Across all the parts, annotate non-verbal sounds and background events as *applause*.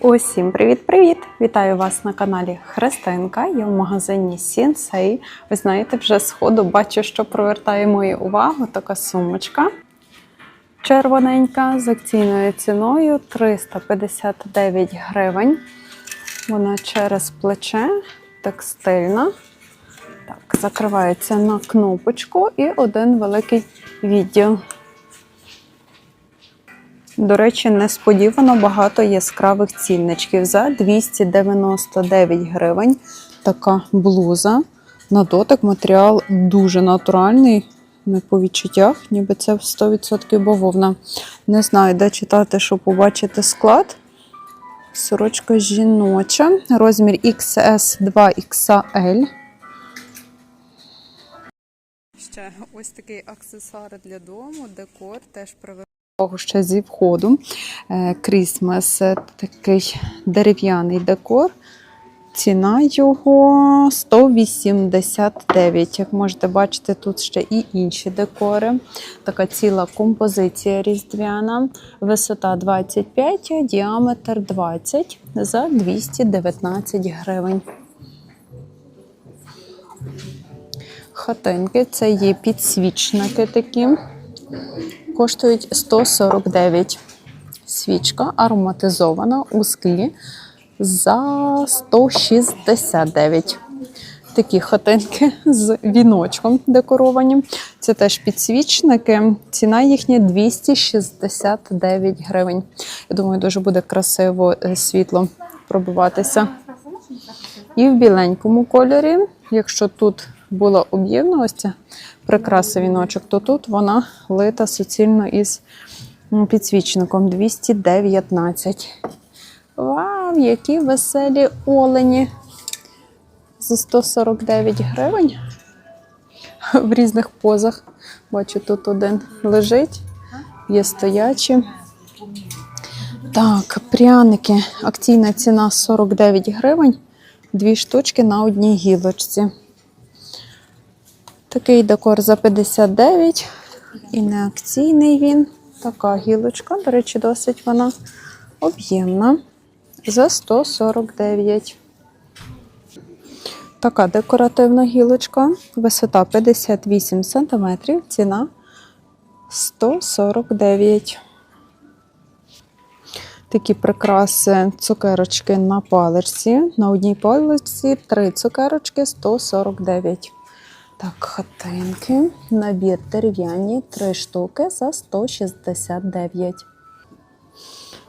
Усім привіт-привіт! Вітаю вас на каналі Христинка. Я в магазині Сінсей. Ви знаєте, вже з ходу бачу, що привертає мою увагу така сумочка. Червоненька з акційною ціною 359 гривень. Вона через плече, текстильна. Так, закривається на кнопочку і один великий відділ. До речі, несподівано багато яскравих цінничків. За 299 гривень така блуза. На дотик матеріал дуже натуральний. Не по відчуттях, ніби це 100% бавовна. Не знаю, де читати, щоб побачити склад. Сорочка жіноча, розмір XS 2XL. Ще ось такий аксесуар для дому, декор теж привезли. Того ще зі входу. Крісмас такий дерев'яний декор. Ціна його 189. Як можете бачити, тут ще і інші декори. Така ціла композиція різдвяна. Висота 25, діаметр 20 за 219 гривень. Хатинки це є підсвічники такі коштують 149. Свічка ароматизована у склі за 169. Такі хатинки з віночком декоровані. Це теж підсвічники. Ціна їхня 269 гривень. Я думаю, дуже буде красиво е, світло пробиватися. І в біленькому кольорі, якщо тут була об'ємна прикраса віночок, то тут вона лита суцільно із підсвічником 219. Вау, які веселі олені! За 149 гривень в різних позах. Бачу, тут один лежить, є стоячі. Так, пряники. Акційна ціна 49 гривень. Дві штучки на одній гілочці. Такий декор за 59 і не акційний він. Така гілочка, до речі, досить вона об'ємна. За 149. Така декоративна гілочка. Висота 58 см, ціна 149. Такі прикраси цукерочки на паличці. На одній паличці 3 цукерочки 149. Так, хатинки. Набір дерев'яні 3 штуки за 169.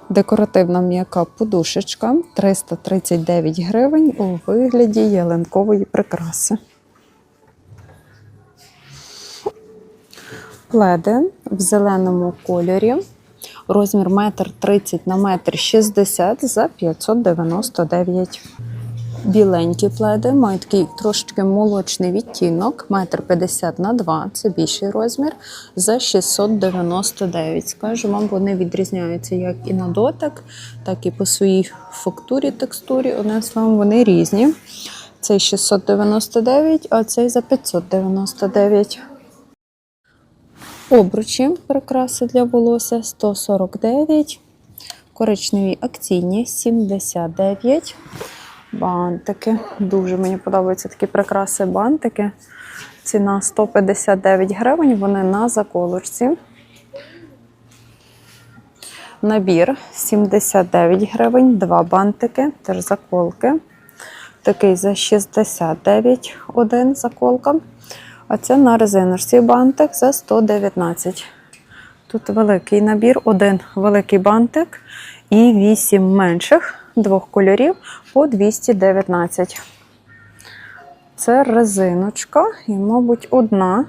Декоративна м'яка подушечка 339 гривень у вигляді ялинкової прикраси. Пледи в зеленому кольорі. Розмір 1,30 на 1,60 за 599 Біленькі пледи мають такий трошечки молочний відтінок, 1,50 на 2 це більший розмір, за 699. Скажу вам, вони відрізняються як і на дотик, так і по своїй фактурі, текстурі. Одним словом, вони різні. Цей 699, а цей за 599. Обручі прикраси для волосся 149, коричневі акційні 79. Бантики. Дуже мені подобаються такі прикраси бантики. Ціна 159 гривень, вони на заколочці. Набір 79 гривень, два бантики, теж заколки. Такий за 69 один заколка. А це на резиночці бантик за 119. Тут великий набір, один великий бантик і вісім менших двох кольорів по 219. Це резиночка і, мабуть, одна.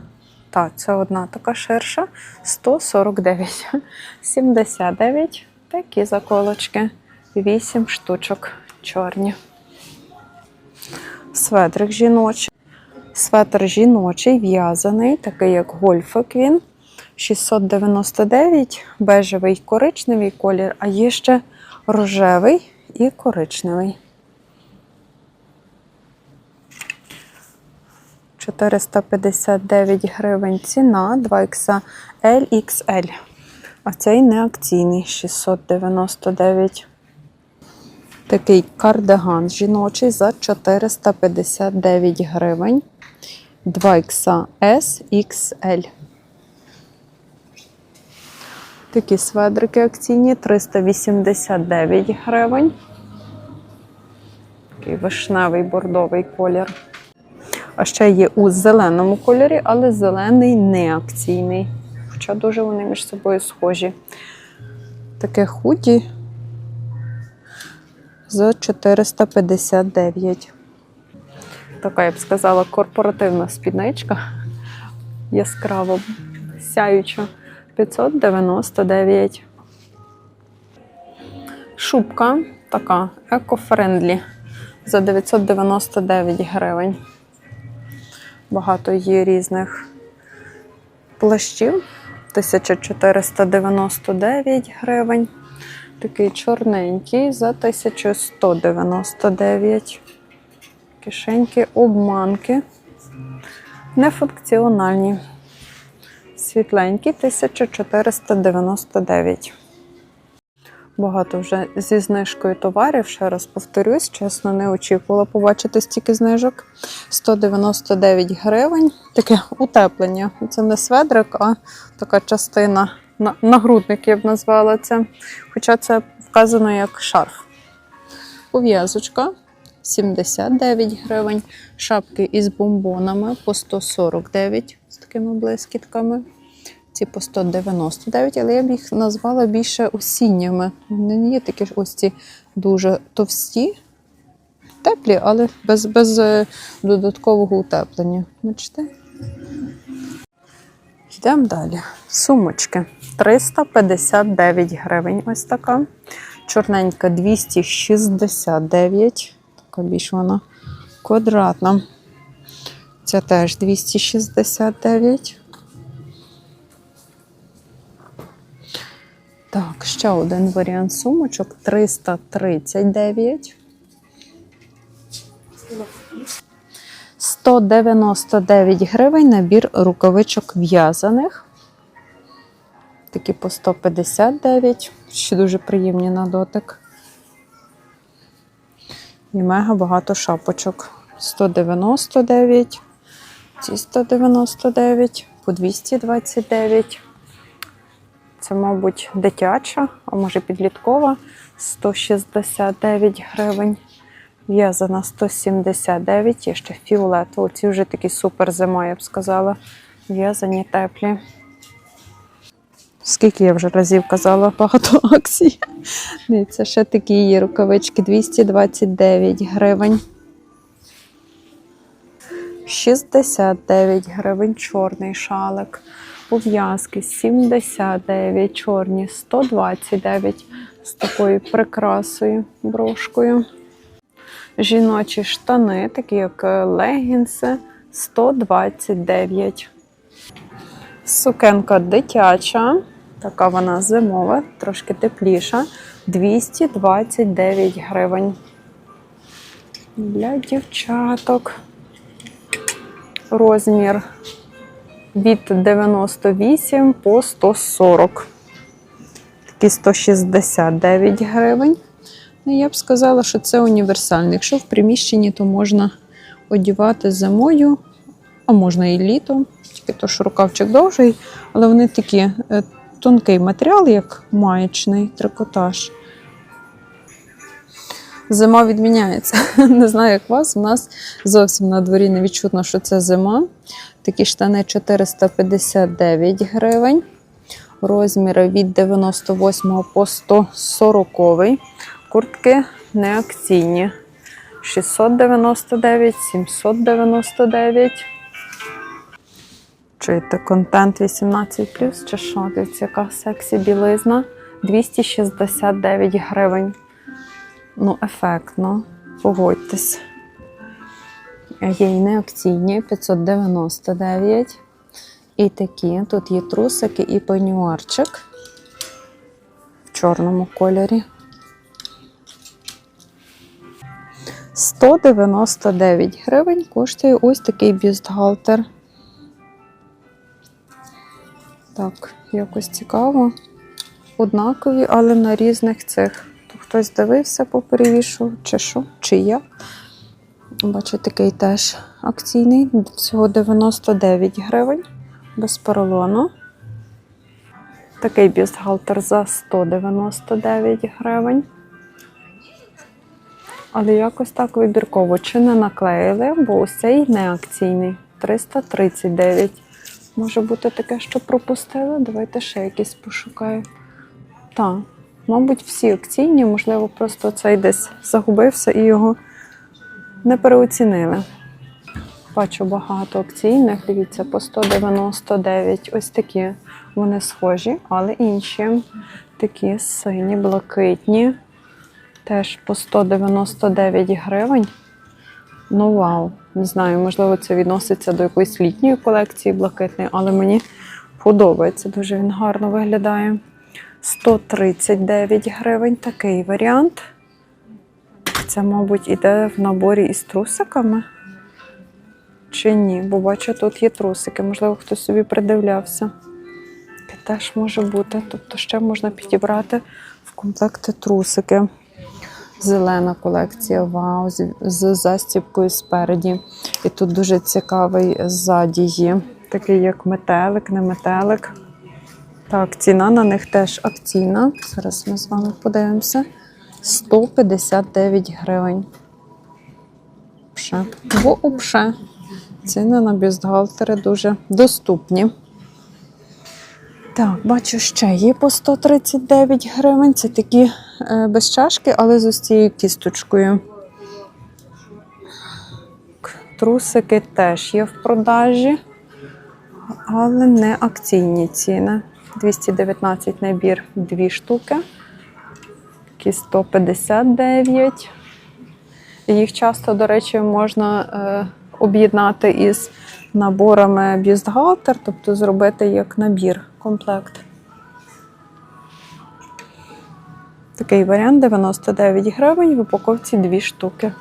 Так, це одна така ширша 149. 79. Такі заколочки. 8 штучок чорні. Светрик жіночий. Светр жіночий, в'язаний, такий як гольфик він. 699, бежевий коричневий колір, а є ще рожевий і коричневий. 459 гривень ціна, 2XL XL. А цей не акційний 699. Такий кардиган жіночий за 459 гривень. 2XS XL. Такі сведрики акційні 389 гривень. Такий вишневий бордовий колір. А ще є у зеленому кольорі, але зелений не акційний. Хоча дуже вони між собою схожі. Таке худі за 459. Така, я б сказала, корпоративна спідничка. Яскраво сяюча. 599. Шубка така еко-френдлі за 999 гривень. Багато є різних плащів. 1499 гривень. Такий чорненький за 1199. Кишеньки, обманки. Нефункціональні. Світленькі 1499. Багато вже зі знижкою товарів. Ще раз повторюсь, чесно, не очікувала побачити стільки знижок. 199 гривень. Таке утеплення. Це не сведрик, а така частина нагрудник, я б назвала це. Хоча це вказано як шарф. Пов'язочка 79 гривень. Шапки із бомбонами по 149 з такими блискітками. Ці по 199, але я б їх назвала більше осінніми. Вони не є такі ж ось ці дуже товсті, теплі, але без, без е, додаткового утеплення. Бачите? Йдемо далі. Сумочки 359 гривень. Ось така. Чорненька 269. Така більш вона квадратна. Ця теж 269. Так, ще один варіант сумочок 339. 199 гривень набір рукавичок в'язаних. Такі по 159, ще дуже приємні на дотик. І мега багато шапочок. 199, ці 199, по 229. Це, мабуть, дитяча, а може підліткова 169 гривень. В'язана 179, є ще фіолетово. Ці вже такі супер зима, я б сказала. В'язані теплі. Скільки я вже разів казала, багато *laughs* акцій. Дивіться, ще такі є рукавички 229 гривень. 69 гривень чорний шалик. Пов'язки 79, чорні 129 з такою прикрасою, брошкою. Жіночі штани, такі як е, легінси, 129. Сукенка дитяча, така вона зимова, трошки тепліша, 229 гривень. Для дівчаток. Розмір від 98 по 140. Такі 169 гривень. Ну, я б сказала, що це універсальний. Якщо в приміщенні, то можна одягати зимою, а можна і літом, тільки то, що рукавчик довший, але вони такі е, тонкий матеріал, як маєчний трикотаж. Зима відміняється. *laughs* Не знаю, як вас. У нас зовсім на дворі не відчутно, що це зима. Такі штани 459 гривень. Розміри від 98 по 140. Куртки неакційні. 699, 799. Чуєте, контент 18 чи що? Дивіться, яка сексі білизна. 269 гривень. Ну, ефектно. Погодьтесь. Є і неакційні 599. І такі. Тут є трусики і пенюарчик в чорному кольорі. 199 гривень коштує ось такий бюстгальтер. Так, якось цікаво. Однакові, але на різних цих. хтось дивився, поперевішував, чи що, чи я. Бачу, такий теж акційний, всього 99 гривень, без поролону. Такий бюстгальтер за 199 гривень. Але якось так вибірково чи не наклеїли, бо ось цей не акційний 339. Може бути таке, що пропустили. Давайте ще якийсь пошукаю. Так, мабуть, всі акційні, можливо, просто цей десь загубився і його не переоцінили. Бачу багато акційних, дивіться, по 199. Ось такі. Вони схожі, але інші. Такі сині, блакитні. Теж по 199 гривень. Ну вау, не знаю, можливо, це відноситься до якоїсь літньої колекції блакитної, але мені подобається. Дуже він гарно виглядає. 139 гривень такий варіант. Це, мабуть, іде в наборі із трусиками. Чи ні? Бо бачу, тут є трусики. Можливо, хтось собі придивлявся. Таке теж може бути. Тобто ще можна підібрати в комплекти трусики. Зелена колекція, вау, з застіпкою спереді. І тут дуже цікавий ззаді є. Такий як метелик, не метелик. Так, ціна на них теж акційна. Зараз ми з вами подивимося. 159 гривень. Пше. Бо упше. Ціни на бюстгальтери дуже доступні. Так, бачу, ще є по 139 гривень. Це такі е, без чашки, але з ось цією кісточкою. Трусики теж є в продажі, але не акційні ціни. 219 набір, дві штуки. Такі 159. Їх часто, до речі, можна е, об'єднати із наборами бюстгальтер, тобто зробити як набір, комплект. Такий варіант 99 гривень, в упаковці 2 штуки.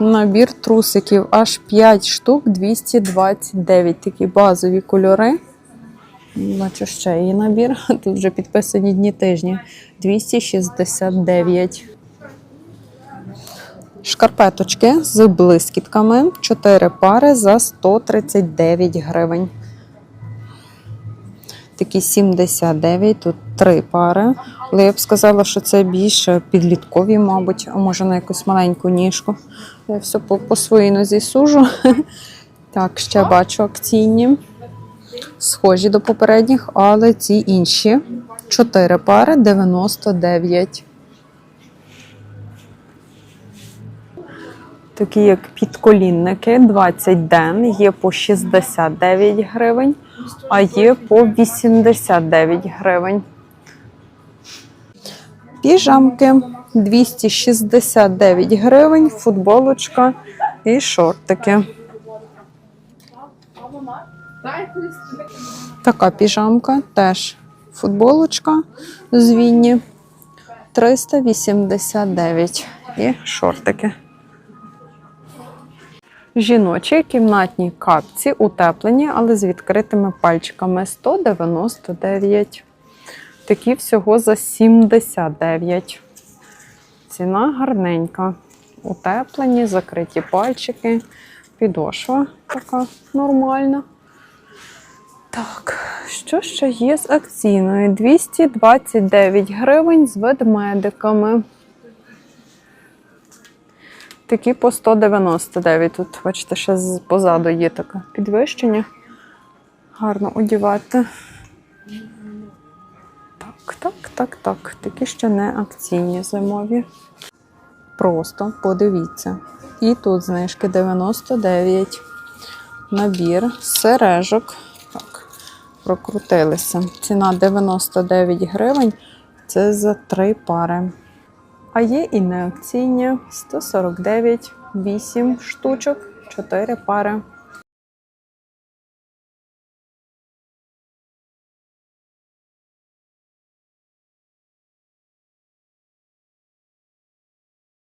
Набір трусиків аж 5 штук 229. Такі базові кольори. Бачу ще є набір. *laughs* Тут вже підписані дні тижні. 269. Шкарпеточки з блискітками. 4 пари за 139 гривень. Такі 79, тут 3 пари. Але я б сказала, що це більше підліткові, мабуть, а може на якусь маленьку ніжку. Я все по, по своїй нозі сужу. *laughs* Так, ще бачу акційні. Схожі до попередніх, але ці інші. 4 пари 99. Такі як підколінники 20 ден, є по 69 гривень, а є по 89 гривень. Піжамки 269 гривень, футболочка і шортики. Така піжамка теж футболочка з Вінні 389 і шортики. Жіночі кімнатні капці утеплені, але з відкритими пальчиками 199. Такі всього за 79. Ціна гарненька. Утеплені, закриті пальчики. Підошва така нормальна. Так, що ще є з акційною? 229 гривень з ведмедиками. Такі по 199. Тут, бачите, ще позаду є таке підвищення. Гарно одівати. Так, так, так, так. Такі ще не акційні зимові. Просто подивіться. І тут знижки 99. Набір сережок. Прокрутилися. Ціна 99 гривень. Це за три пари. А є і неакційні 149, 8 штучок, 4 пари.